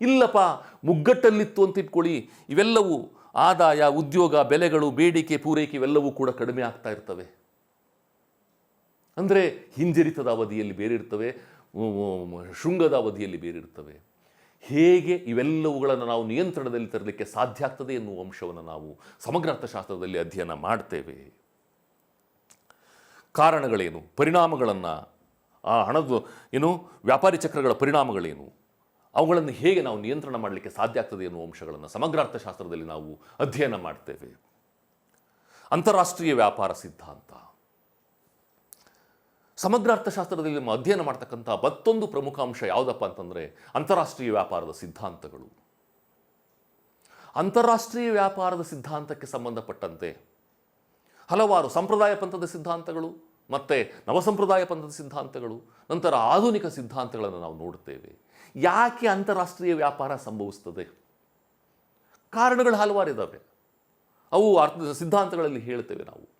ಇಲ್ಲಪ್ಪ, ಮುಗ್ಗಟ್ಟಲ್ಲಿತ್ತು ಅಂತ ಇಟ್ಕೊಳ್ಳಿ, ಇವೆಲ್ಲವೂ ಆದಾಯ, ಉದ್ಯೋಗ, ಬೆಲೆಗಳು, ಬೇಡಿಕೆ, ಪೂರೈಕೆ ಇವೆಲ್ಲವೂ ಕೂಡ ಕಡಿಮೆ ಆಗ್ತಾ ಇರ್ತವೆ. ಅಂದರೆ ಹಿಂಜರಿತದ ಅವಧಿಯಲ್ಲಿ ಬೇರಿರ್ತವೆ ಶೃಂಗದ ಅವಧಿಯಲ್ಲಿ ಬೇರಿರ್ತವೆ ಹೇಗೆ ಇವೆಲ್ಲವುಗಳನ್ನು ನಾವು ನಿಯಂತ್ರಣದಲ್ಲಿ ತರಲಿಕ್ಕೆ ಸಾಧ್ಯ ಆಗ್ತದೆ ಎನ್ನುವ ಅಂಶವನ್ನು ನಾವು ಸಮಗ್ರ ಅರ್ಥಶಾಸ್ತ್ರದಲ್ಲಿ ಅಧ್ಯಯನ ಮಾಡ್ತೇವೆ. ಕಾರಣಗಳೇನು? ಪರಿಣಾಮಗಳನ್ನು, ಆ ಹಣದ, ಏನು, ವ್ಯಾಪಾರಿ ಚಕ್ರಗಳ ಪರಿಣಾಮಗಳೇನು? ಅವುಗಳನ್ನು ಹೇಗೆ ನಾವು ನಿಯಂತ್ರಣ ಮಾಡಲಿಕ್ಕೆ ಸಾಧ್ಯ ಆಗ್ತದೆ ಎನ್ನುವ ಅಂಶಗಳನ್ನು ಸಮಗ್ರ ಅರ್ಥಶಾಸ್ತ್ರದಲ್ಲಿ ನಾವು ಅಧ್ಯಯನ ಮಾಡ್ತೇವೆ. ಅಂತಾರಾಷ್ಟ್ರೀಯ ವ್ಯಾಪಾರ ಸಿದ್ಧಾಂತ. ಸಮಗ್ರ ಅರ್ಥಶಾಸ್ತ್ರದಲ್ಲಿ ಅಧ್ಯಯನ ಮಾಡ್ತಕ್ಕಂಥ ಮತ್ತೊಂದು ಪ್ರಮುಖ ಅಂಶ ಯಾವುದಪ್ಪ ಅಂತಂದರೆ ಅಂತಾರಾಷ್ಟ್ರೀಯ ವ್ಯಾಪಾರದ ಸಿದ್ಧಾಂತಗಳು. ಅಂತಾರಾಷ್ಟ್ರೀಯ ವ್ಯಾಪಾರದ ಸಿದ್ಧಾಂತಕ್ಕೆ ಸಂಬಂಧಪಟ್ಟಂತೆ ಹಲವಾರು ಸಂಪ್ರದಾಯ ಪಂಥದ ಸಿದ್ಧಾಂತಗಳು ಮತ್ತು ನವಸಂಪ್ರದಾಯ ಪಂಥದ ಸಿದ್ಧಾಂತಗಳು, ನಂತರ ಆಧುನಿಕ ಸಿದ್ಧಾಂತಗಳನ್ನು ನಾವು ನೋಡುತ್ತೇವೆ. ಯಾಕೆ ಅಂತಾರಾಷ್ಟ್ರೀಯ ವ್ಯಾಪಾರ ಸಂಭವಿಸ್ತದೆ? ಕಾರಣಗಳು ಹಲವಾರು ಇದ್ದಾವೆ ಅವು ಅರ್ಥ, ಸಿದ್ಧಾಂತಗಳಲ್ಲಿ ಹೇಳ್ತೇವೆ ನಾವು.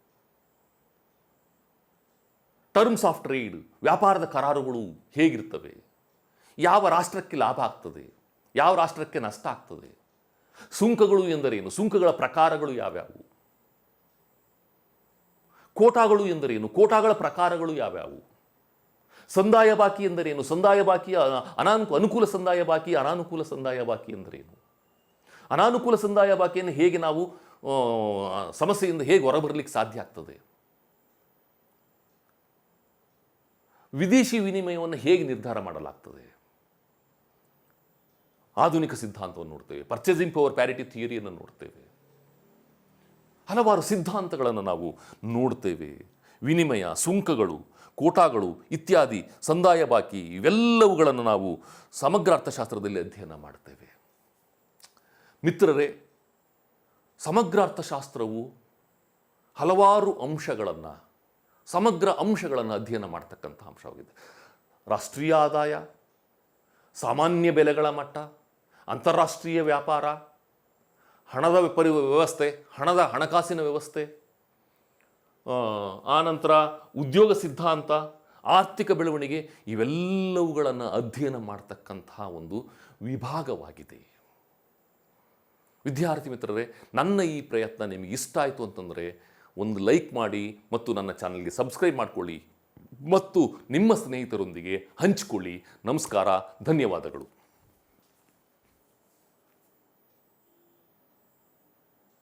ಟರ್ಮ್ಸ್ ಆಫ್ ಟ್ರೇಡ್ ವ್ಯಾಪಾರದ ಕರಾರುಗಳು ಹೇಗಿರ್ತವೆ? ಯಾವ ರಾಷ್ಟ್ರಕ್ಕೆ ಲಾಭ ಆಗ್ತದೆ? ಯಾವ ರಾಷ್ಟ್ರಕ್ಕೆ ನಷ್ಟ ಆಗ್ತದೆ? ಸುಂಕಗಳು ಎಂದರೇನು? ಸುಂಕಗಳ ಪ್ರಕಾರಗಳು ಯಾವ್ಯಾವು? ಕೋಟಾಗಳು ಎಂದರೇನು? ಕೋಟಾಗಳ ಪ್ರಕಾರಗಳು ಯಾವ್ಯಾವು? ಸಂದಾಯ ಬಾಕಿ ಎಂದರೇನು? ಸಂದಾಯ ಬಾಕಿ ಅ- ಅನಾನುಕೂ ಅನುಕೂಲ ಸಂದಾಯ ಬಾಕಿ, ಅನಾನುಕೂಲ ಸಂದಾಯ ಬಾಕಿ ಎಂದರೇನು? ಅನಾನುಕೂಲ ಸಂದಾಯ ಬಾಕಿಯನ್ನು ಹೇಗೆ ನಾವು ಸಮಸ್ಯೆಯಿಂದ ಹೇಗೆ ಹೊರಬರಲಿಕ್ಕೆ ಸಾಧ್ಯ ಆಗ್ತದೆ? ವಿದೇಶಿ ವಿನಿಮಯವನ್ನು ಹೇಗೆ ನಿರ್ಧಾರ ಮಾಡಲಾಗ್ತದೆ? ಆಧುನಿಕ ಸಿದ್ಧಾಂತವನ್ನು ನೋಡ್ತೇವೆ ಪರ್ಚೇಸಿಂಗ್ ಪವರ್ ಪ್ಯಾರಿಟಿ ಥಿಯರಿಯನ್ನು ನೋಡ್ತೇವೆ. ಹಲವಾರು ಸಿದ್ಧಾಂತಗಳನ್ನು ನಾವು ನೋಡ್ತೇವೆ. ವಿನಿಮಯ, ಸುಂಕಗಳು, ಕೋಟಾಗಳು ಇತ್ಯಾದಿ, ಸಂದಾಯ ಬಾಕಿ ಇವೆಲ್ಲವುಗಳನ್ನು ನಾವು ಸಮಗ್ರ ಅರ್ಥಶಾಸ್ತ್ರದಲ್ಲಿ ಅಧ್ಯಯನ ಮಾಡ್ತೇವೆ. ಮಿತ್ರರೇ, ಸಮಗ್ರ ಅರ್ಥಶಾಸ್ತ್ರವು ಹಲವಾರು ಅಂಶಗಳನ್ನು ಸಮಗ್ರ ಅಂಶಗಳನ್ನು ಅಧ್ಯಯನ ಮಾಡ್ತಕ್ಕಂಥ ಅಂಶವಾಗಿದೆ ರಾಷ್ಟ್ರೀಯ ಆದಾಯ, ಸಾಮಾನ್ಯ ಬೆಲೆಗಳ ಮಟ್ಟ, ಅಂತಾರಾಷ್ಟ್ರೀಯ ವ್ಯಾಪಾರ, ಹಣದ ಪರಿ ವ್ಯವಸ್ಥೆ, ಹಣದ ಹಣಕಾಸಿನ ವ್ಯವಸ್ಥೆ ಆನಂತರ ಉದ್ಯೋಗ ಸಿದ್ಧಾಂತ, ಆರ್ಥಿಕ ಬೆಳವಣಿಗೆ ಇವೆಲ್ಲವುಗಳನ್ನು ಅಧ್ಯಯನ ಮಾಡ್ತಕ್ಕಂತಹ ಒಂದು ವಿಭಾಗವಾಗಿದೆ. ವಿದ್ಯಾರ್ಥಿ ಮಿತ್ರರೇ, ನನ್ನ ಈ ಪ್ರಯತ್ನ ನಿಮಗೆ ಇಷ್ಟ ಆಯಿತು ಅಂತಂದರೆ ಒಂದು ಲೈಕ್ ಮಾಡಿ ಮತ್ತು ನನ್ನ ಚಾನಲ್ಗೆ ಸಬ್ಸ್ಕ್ರೈಬ್ ಮಾಡಿಕೊಳ್ಳಿ ಮತ್ತು ನಿಮ್ಮ ಸ್ನೇಹಿತರೊಂದಿಗೆ ಹಂಚಿಕೊಳ್ಳಿ. ನಮಸ್ಕಾರ ಧನ್ಯವಾದಗಳು.